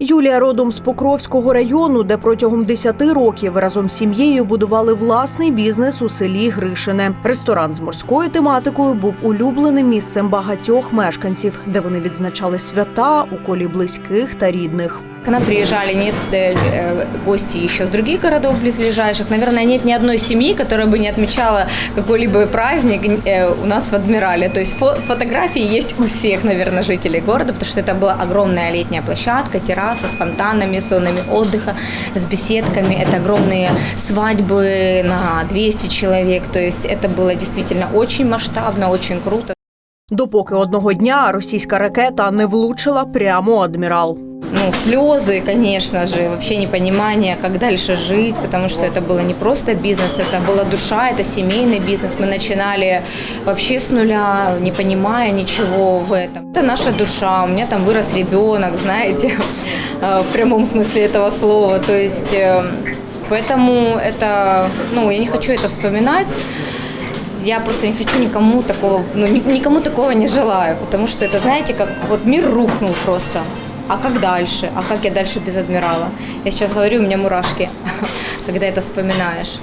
Юлія родом з Покровського району, де протягом 10 років разом з сім'єю будували власний бізнес у селі Гришине. Ресторан з морською тематикою був улюбленим місцем багатьох мешканців, де вони відзначали свята у колі близьких та рідних. К нам приезжали нет, э, э, гости еще с других городов близлежащих. Наверное, нет ни одной семьи, которая бы не отмечала какой-либо праздник э, у нас в Адмирале. То есть фо- фотографии есть у всех, наверное, жителей города, потому что это была огромная летняя площадка, терраса с фонтанами, с зонами отдыха, с беседками. Это огромные свадьбы на 200 человек. То есть это было действительно очень масштабно, очень круто. Допоки одного дня російська ракета не влучила прямо у адмірал. ну, слезы, конечно же, вообще непонимание, как дальше жить, потому что это было не просто бизнес, это была душа, это семейный бизнес. Мы начинали вообще с нуля, не понимая ничего в этом. Это наша душа, у меня там вырос ребенок, знаете, э, в прямом смысле этого слова. То есть, э, поэтому это, ну, я не хочу это вспоминать. Я просто не хочу никому такого, ну, ни- никому такого не желаю, потому что это, знаете, как вот мир рухнул просто. А как дальше? А как я дальше без адмирала? Я сейчас говорю, у меня мурашки, когда это вспоминаешь.